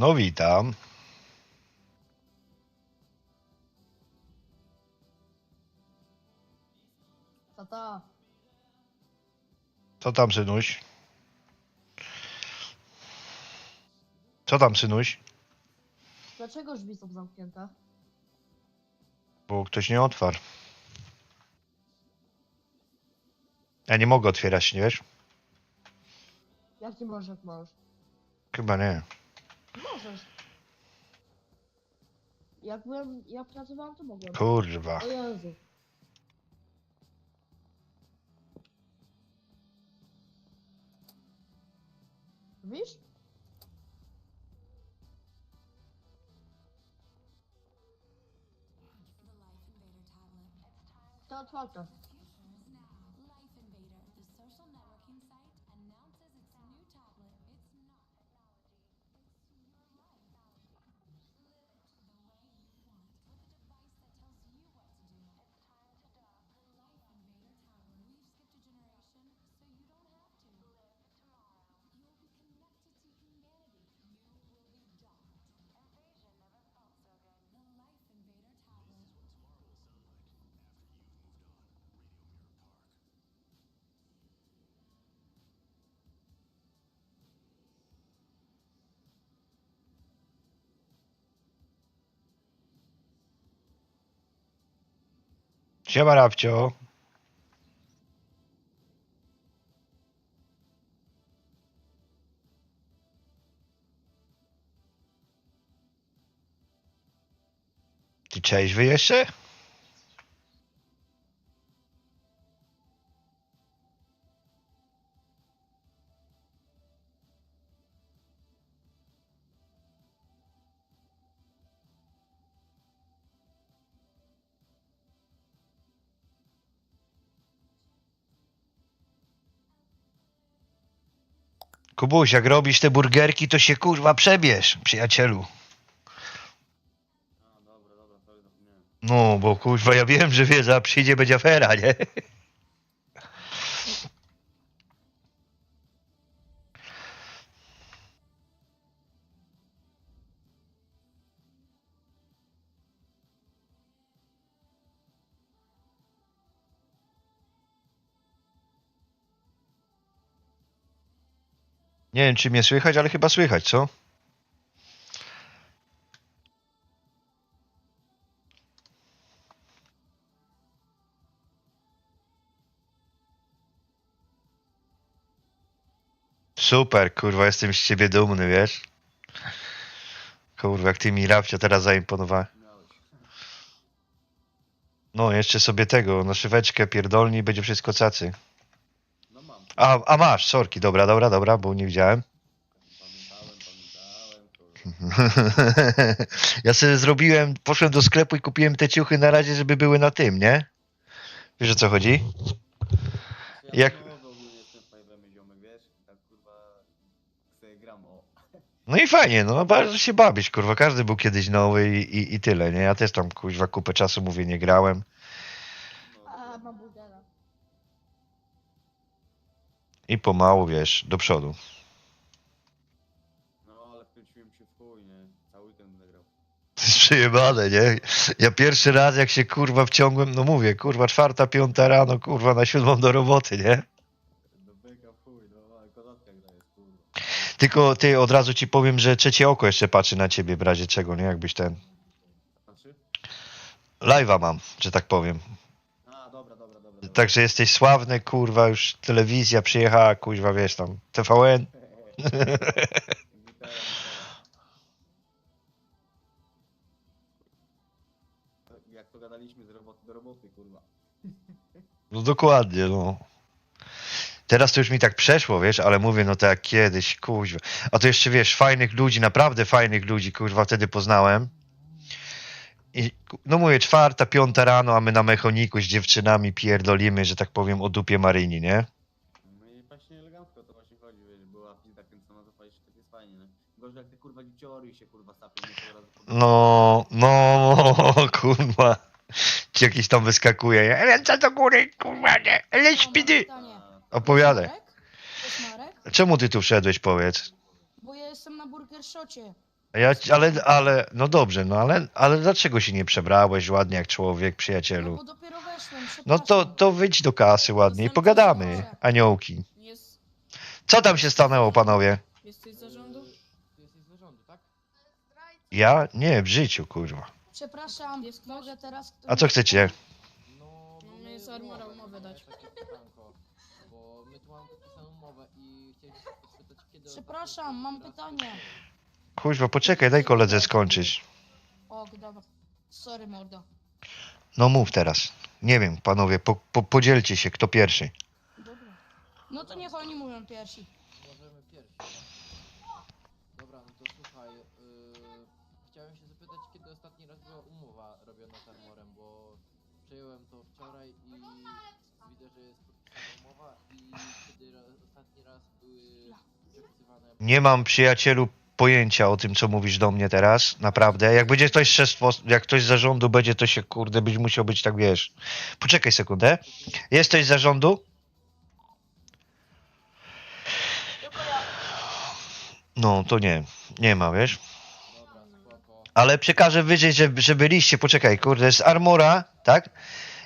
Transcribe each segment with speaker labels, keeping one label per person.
Speaker 1: No witam.
Speaker 2: Tata,
Speaker 1: Co tam, synuś? Co tam, synuś?
Speaker 2: dlaczego drzwi są zamknięte?
Speaker 1: Bo ktoś nie otwarł. Ja nie mogę otwierać, nie wiesz?
Speaker 2: Jak nie możesz, jak możesz?
Speaker 1: Chyba nie.
Speaker 2: Możesz. Jak byłem, jak pracowałem, to mogłem.
Speaker 1: Kurwa.
Speaker 2: O Jezu. Wiesz? To otwarte.
Speaker 1: Siema, Rabcio. Ty cześć wy? Kubuś, jak robisz te burgerki, to się kurwa przebierz, przyjacielu.
Speaker 3: Dobra, sorry, zapomniałem.
Speaker 1: No, bo kurwa, ja wiem, że wie, za przyjdzie będzie afera, nie? Nie wiem, czy mnie słychać, ale chyba słychać, co? Super, kurwa, jestem z ciebie dumny, wiesz? Kurwa, jak ty mi Rafcio teraz zaimponowałeś. No, jeszcze sobie tego, naszyweczkę pierdolni i będzie wszystko cacy.
Speaker 3: No.
Speaker 1: A, a masz, sorki, dobra, dobra, dobra, bo nie widziałem. Ja sobie zrobiłem, poszedłem do sklepu i kupiłem te ciuchy na razie, żeby były na tym, nie? Wiesz o co chodzi?
Speaker 3: Ja
Speaker 1: Jak-. No i fajnie, no bardzo się bawić, kurwa, każdy był kiedyś nowy i, i, i tyle, nie? Ja też tam, kurwa, kupę czasu, mówię, nie grałem. I pomału, wiesz, do przodu.
Speaker 3: no, ale wkręciłem się w chuj, nie? Cały weekend będę grał.
Speaker 1: To jest przejebane, nie? Ja pierwszy raz, jak się, kurwa, wciągłem, no mówię, kurwa, czwarta, piąta rano, kurwa, na siódmą do roboty, nie?
Speaker 3: Do w chuj, no, ale kozatka gra jest, kurwa.
Speaker 1: Tylko ty, od razu ci powiem, że trzecie oko jeszcze patrzy na ciebie, w razie czego, nie? Jakbyś ten...
Speaker 3: Patrzy?
Speaker 1: Live'a mam, że tak powiem.
Speaker 3: A, dobra, dobra, dobra. dobra.
Speaker 1: Także jesteś sławny, kurwa, już telewizja przyjechała, kurwa, wiesz tam, TVN.
Speaker 3: Jak to gadaliśmy z roboty do roboty, kurwa.
Speaker 1: No dokładnie, no. Teraz to już mi tak przeszło, wiesz, ale mówię, no to jak kiedyś, kuźwa. A to jeszcze, wiesz, fajnych ludzi, naprawdę fajnych ludzi, kurwa, wtedy poznałem. I, no mówię, czwarta, piąta rano, a my na mechaniku z dziewczynami pierdolimy, że tak powiem, o dupie Maryni, nie?
Speaker 3: No i właśnie elegancko to właśnie chodzi, wiesz, była pizda kręcona, to fajnie, tak jest fajnie, nie? Gorzej jak te kurwa dzieciory się kurwa sapią,
Speaker 1: No, no, kurwa. Ci jakiś tam wyskakuje, nie? Ręce do góry, kurwa, nie?
Speaker 2: Pytanie.
Speaker 1: Opowiadaj.
Speaker 2: Marek? To jest Marek?
Speaker 1: Czemu ty tu wszedłeś, powiedz?
Speaker 2: Bo ja jestem na Burger Shocie.
Speaker 1: A Ja, ci- ale, ale, no dobrze, no ale, ale dlaczego się nie przebrałeś ładnie jak człowiek,
Speaker 2: No
Speaker 1: przyjacielu?
Speaker 2: bo dopiero weszłem,
Speaker 1: No to, to wyjdź do kasy ładnie i pogadamy, aniołki.
Speaker 4: Jest,
Speaker 1: Co tam się stanęło, panowie?
Speaker 4: jesteś z zarządu?
Speaker 5: Jesteś z zarządu, tak?
Speaker 1: Ja? Nie, w życiu, kurwa.
Speaker 2: Przepraszam,
Speaker 4: Jest
Speaker 2: mogę teraz...
Speaker 1: A co chcecie?
Speaker 5: No,
Speaker 4: No,
Speaker 5: bo
Speaker 4: my z Armora umowę dać.
Speaker 5: Takie pytanko, bo my tu mamy podpisaną umowę i chcieliśmy się podpytać, kiedy...
Speaker 2: Przepraszam, mam pytanie.
Speaker 1: Kuźwa, poczekaj, daj koledze skończyć.
Speaker 2: O, dobra. Sorry, mordo.
Speaker 1: No mów teraz. Nie wiem, panowie, po, po, podzielcie się, kto pierwszy.
Speaker 2: Dobra. No to niech oni mówią pierwsi.
Speaker 5: Możemy pierwsi. Dobra, no to słuchaj, yy, chciałem się zapytać, kiedy ostatni raz była umowa robiona z Armorem, bo przejąłem to wczoraj i widzę, że jest podpisana umowa i kiedy ra- ostatni raz były przepisywane...
Speaker 1: Nie mam, przyjacielu, pojęcia o tym, co mówisz do mnie teraz. Naprawdę. Jak będzie ktoś z szefstwo, jak ktoś z zarządu będzie, to się, kurde, być musiał być tak, wiesz. Poczekaj sekundę. Jesteś z zarządu? No, to nie. Nie ma, wiesz. Ale przekażę wyżej, że, że byliście, poczekaj, kurde, z Armora, tak?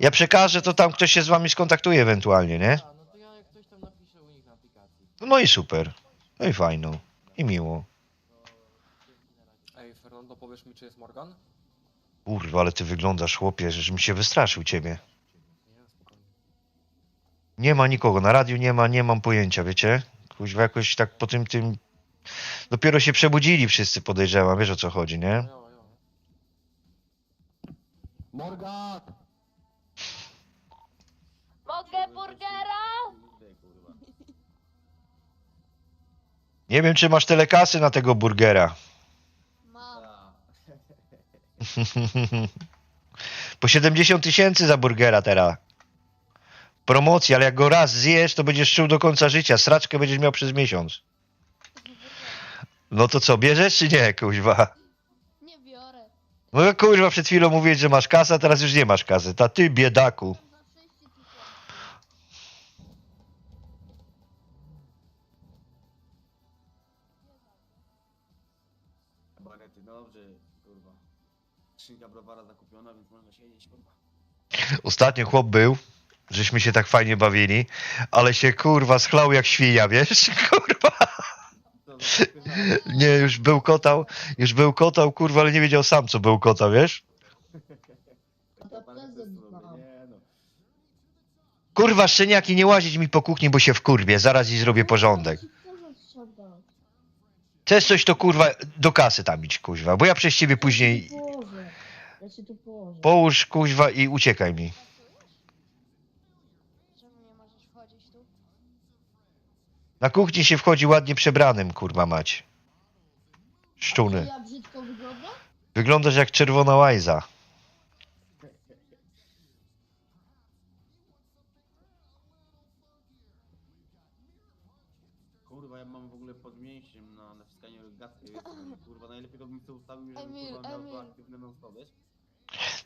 Speaker 1: Ja przekażę, to tam ktoś się z wami skontaktuje ewentualnie, nie?
Speaker 5: No
Speaker 1: No i super. No i fajno. I miło.
Speaker 5: to dzięki na razie.
Speaker 6: Ej, Fernando, powiesz mi, czy jest Morgan?
Speaker 1: Kurwa, ale ty wyglądasz, chłopie, żeś mi się wystraszył ciebie.
Speaker 6: Nie, spokojnie.
Speaker 1: Nie ma nikogo, na radiu nie ma, nie mam pojęcia, wiecie? Kuźwa, jakoś tak po tym, tym... Dopiero się przebudzili wszyscy, podejrzewam, wiesz o co chodzi, nie?
Speaker 6: Jo, jo.
Speaker 5: Morgan!
Speaker 2: Mogę burgera?
Speaker 1: Nie wiem, czy masz tyle kasy na tego burgera. Po 70 tysięcy za burgera teraz. Promocja, ale jak go raz zjesz, to będziesz czuł do końca życia. Sraczkę będziesz miał przez miesiąc. No to co, bierzesz czy nie, kuźwa?
Speaker 2: Nie biorę.
Speaker 1: No kuźwa, przed chwilą mówiłeś, że masz kasę, a teraz już nie masz kasy. Ta ty, biedaku.
Speaker 2: Za 30 tysięcy.
Speaker 3: Bagety, dobrze, kurwa. Skrzynka browara zakupiona, więc można siedzieć, kurwa.
Speaker 1: Ostatnio chłop był, żeśmy się tak fajnie bawili, ale się kurwa schlał jak świnia, wiesz? Kurwa. Nie, już był kotał, już był kotał, kurwa, ale nie wiedział sam, co był kotał, wiesz?
Speaker 3: Nie no.
Speaker 1: Kurwa, szczeniaki, nie łazić mi po kuchni, bo się wkurwię, zaraz i zrobię porządek.
Speaker 2: Porządek.
Speaker 1: Chcesz coś, to kurwa do kasy tam idź, kuźwa, bo ja przez ciebie później.
Speaker 2: Ja się tu położę.
Speaker 1: połóż, kuźwa, i uciekaj mi.
Speaker 2: Czemu nie możesz wchodzić tu?
Speaker 1: Na kuchni się wchodzi ładnie przebranym, kurwa mać. Szczuny.
Speaker 2: Ja brzydko wyglądam?
Speaker 1: Wyglądasz jak czerwona łajza.
Speaker 3: Kurwa, ja mam w ogóle pod mięśniem na naciskanie gadkę. Kurwa, najlepiej to bym to ustawił, żeby
Speaker 2: Emil,
Speaker 3: kurwa miał to
Speaker 2: Emil.
Speaker 3: aktywne non-stop, wiesz?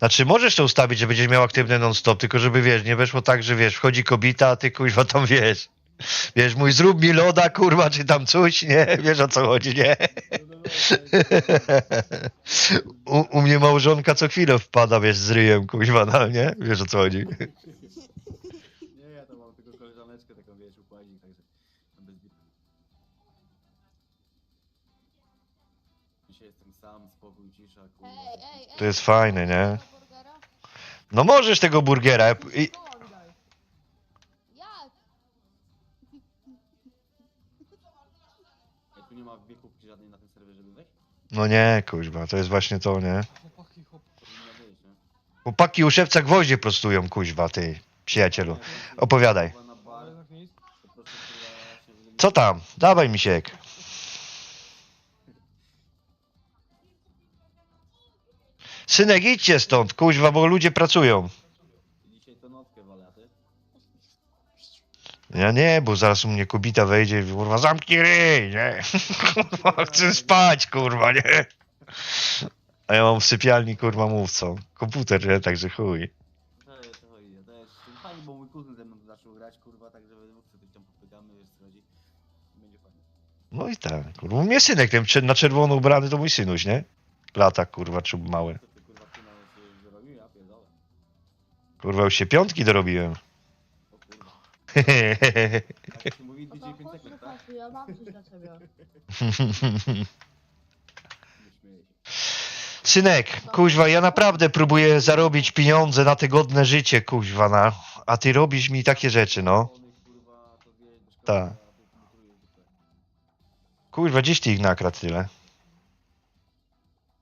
Speaker 1: Znaczy, możesz to ustawić, że będziesz miał aktywny non-stop, tylko żeby, wiesz, nie weszło tak, że, wiesz, wchodzi kobieta, a ty, kuźwa, tam, wiesz, wiesz, mój zrób mi loda, kurwa, czy tam coś, nie? Wiesz, o co chodzi, nie? U, u mnie małżonka co chwilę wpada, wiesz, z ryjem, kuźwa, no, nie? Wiesz, o co chodzi.
Speaker 3: Nie, ja to mam tylko koleżaneczkę taką, wiesz, także. Dzisiaj jestem sam, spokój, cisza, kurwa.
Speaker 1: To jest fajne, nie? No możesz tego burgera. I.
Speaker 2: Jak?
Speaker 3: Ej, tu nie ma wiekówki żadnej na tym serwerze, żeby wejść?
Speaker 1: no nie, kuźwa, to jest właśnie to, nie?
Speaker 6: Chłopaki, chłop...
Speaker 3: Powinna być, nie?
Speaker 1: Chłopaki u szewca gwoździe prostują, kuźwa, ty, przyjacielu. Opowiadaj.
Speaker 3: Kurwa, na bar,
Speaker 6: Ale jednak nic.
Speaker 3: po prostu, kurwa, się wygląda-
Speaker 1: Co tam? Dawaj, misiek. Synek, idźcie stąd, kuźwa, bo ludzie pracują. Ja nie, bo zaraz u mnie kobita wejdzie i kurwa, zamknij ryj, nie? Kurwa, chcę spać, kurwa, nie? A ja mam w sypialni, kurwa, mówcą. Komputer, nie? Także chuj. No i tak, kurwa. U mnie synek, ten na czerwono ubrany to mój synuś, nie? Lata, kurwa, czub mały.
Speaker 3: Kurwa, już
Speaker 1: się piątki dorobiłem.
Speaker 3: O kurwa. Jak się mówi DJ
Speaker 2: Papa,
Speaker 3: 5
Speaker 2: chodź do
Speaker 3: sekund, tak? się.
Speaker 1: Synek, kuźwa, ja naprawdę próbuję zarobić pieniądze na te godne życie, kuźwa, na. A ty robisz mi takie rzeczy, no.
Speaker 3: Żony, kurwa,
Speaker 1: Tak. Kuźwa, gdzieś ty ich nakradł tyle.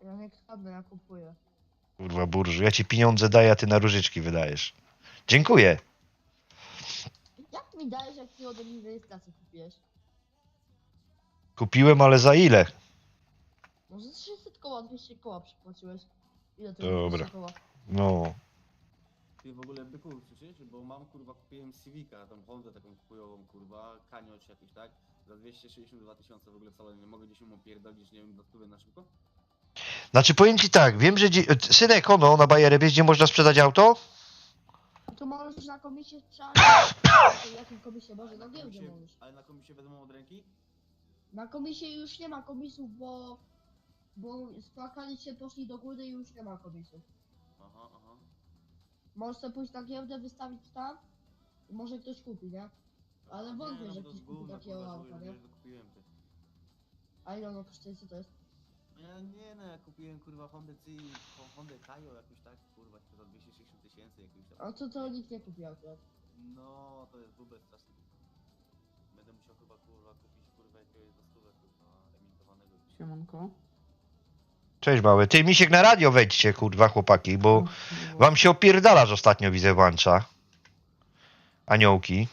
Speaker 2: Ja nie kradnę, ja kupuję.
Speaker 1: Kurwa, burżu, ja ci pieniądze daję, a ty na różyczki wydajesz. Dziękuję.
Speaker 2: Jak mi dajesz, jak ty ode mnie rejestrację kupiłeś?
Speaker 1: Kupiłem, ale za ile?
Speaker 2: Może 300 koła, 200 koła przypłaciłeś. Ile to
Speaker 1: Dobra.
Speaker 2: 200 koła?
Speaker 1: No.
Speaker 3: Ty w ogóle byku, słyszysz? Bo mam kurwa kupiłem Civica, tą Hondę taką kupujową kurwa, Kanio czy jakiś tak, za 262 tysiące w ogóle w salonie. Mogę gdzieś mu opierdolić, nie wiem, do wpływu na szybko?
Speaker 1: Znaczy, powiem ci tak, wiem, że. dzi- Synek, ono, na bajerę, wiesz, gdzie można sprzedać auto?
Speaker 2: No To możesz na komisję sprzedać. Jaką komisję? Może na giełdzie
Speaker 3: Komisie-
Speaker 2: możesz.
Speaker 3: Ale na komisję wezmą od ręki?
Speaker 2: Na komisję już nie ma komisów, bo... Bo spłakali się, poszli do góry i już nie ma komisów.
Speaker 3: Aha, aha.
Speaker 2: Możesz sobie pójść na giełdę, wystawić tam i może ktoś kupi, nie? Ale wątpię, że
Speaker 3: no, to
Speaker 2: ktoś kupi takiego auta, nie?
Speaker 3: kupiłem ty.
Speaker 2: A ile ono kosztuje, co to jest?
Speaker 3: Ja nie no, ja kupiłem kurwa Hondę Civic, Ho- Hondę Kajo jakoś tak, kurwa, za 260 tysięcy jakoś tam.
Speaker 2: A co to nikt nie kupi akurat.
Speaker 3: No, to jest bubel straszny. Będę musiał chyba kurwa kupić kurwa jakiegoś za stówę kurwa emitowanego.
Speaker 4: Siemanko.
Speaker 1: Cześć, mały. Ty, misiek na radio wejdźcie, kurwa, chłopaki, bo wam się opierdalasz ostatnio, widzę, włącza. Aniołki.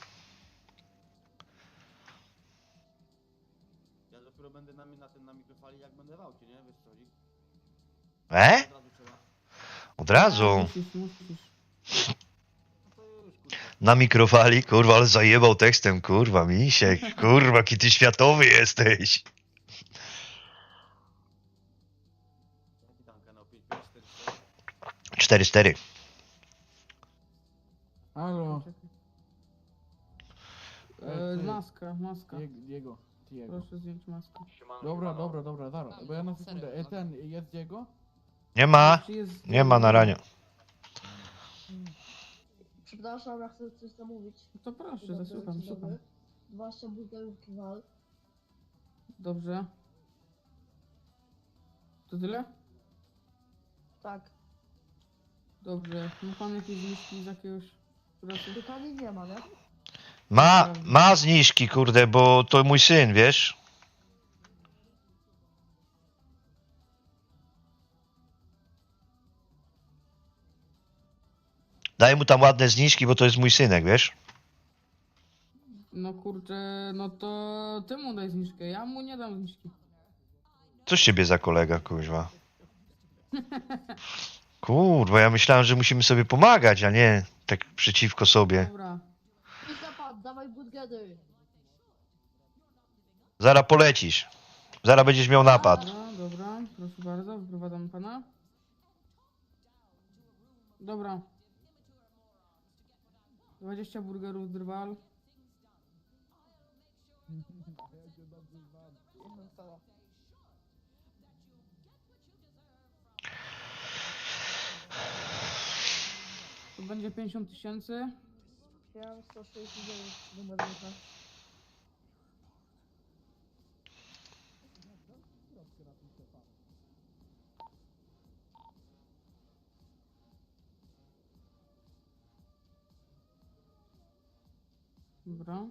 Speaker 1: E?
Speaker 3: Od razu.
Speaker 1: Na mikrofali, kurwa, ale zajebał tekstem, kurwa, misiek, kurwa, jaki ty światowy jesteś.
Speaker 3: 5544?
Speaker 1: 4-4.
Speaker 7: Halo,
Speaker 4: E, maska, maska.
Speaker 7: Die- Diego, Diego.
Speaker 4: Proszę zdjąć maskę.
Speaker 7: Dobra, dobra, dobra, zaraz, bo ja na sekundę. E, ten, jest Diego?
Speaker 1: Nie ma,
Speaker 4: Czy jest-
Speaker 1: nie ma na ranie.
Speaker 2: Przepraszam, ja chcę coś zamówić.
Speaker 4: To proszę,
Speaker 2: dobry,
Speaker 4: zasłucham,
Speaker 2: dzień
Speaker 4: słucham.
Speaker 2: dobry. 12 burgerów Kiwal.
Speaker 4: Dobrze. To tyle?
Speaker 2: Tak.
Speaker 4: Dobrze. Ma pan jakieś zniżki z jakiegoś... Proszę.
Speaker 2: Pytanie nie ma, nie?
Speaker 1: Ma, ma zniżki, kurde, bo to mój syn, wiesz? Daj mu tam ładne zniżki, bo to jest mój synek, wiesz?
Speaker 4: No kurczę, no to ty mu daj zniżkę, ja mu nie dam zniżki.
Speaker 1: Co z ciebie za kolega, kuźwa? Kurwa, ja myślałem, że musimy sobie pomagać, a nie tak przeciwko sobie.
Speaker 4: Dobra.
Speaker 2: Idź napad, dawaj burgery.
Speaker 1: Zaraz polecisz. Zaraz będziesz miał napad.
Speaker 4: Dobra, dobra, proszę bardzo, wyprowadzam pana. Dobra. 20 burgerów drwal. To będzie 50 tysięcy.
Speaker 2: Mam 169 numer jeden.
Speaker 4: Dobra.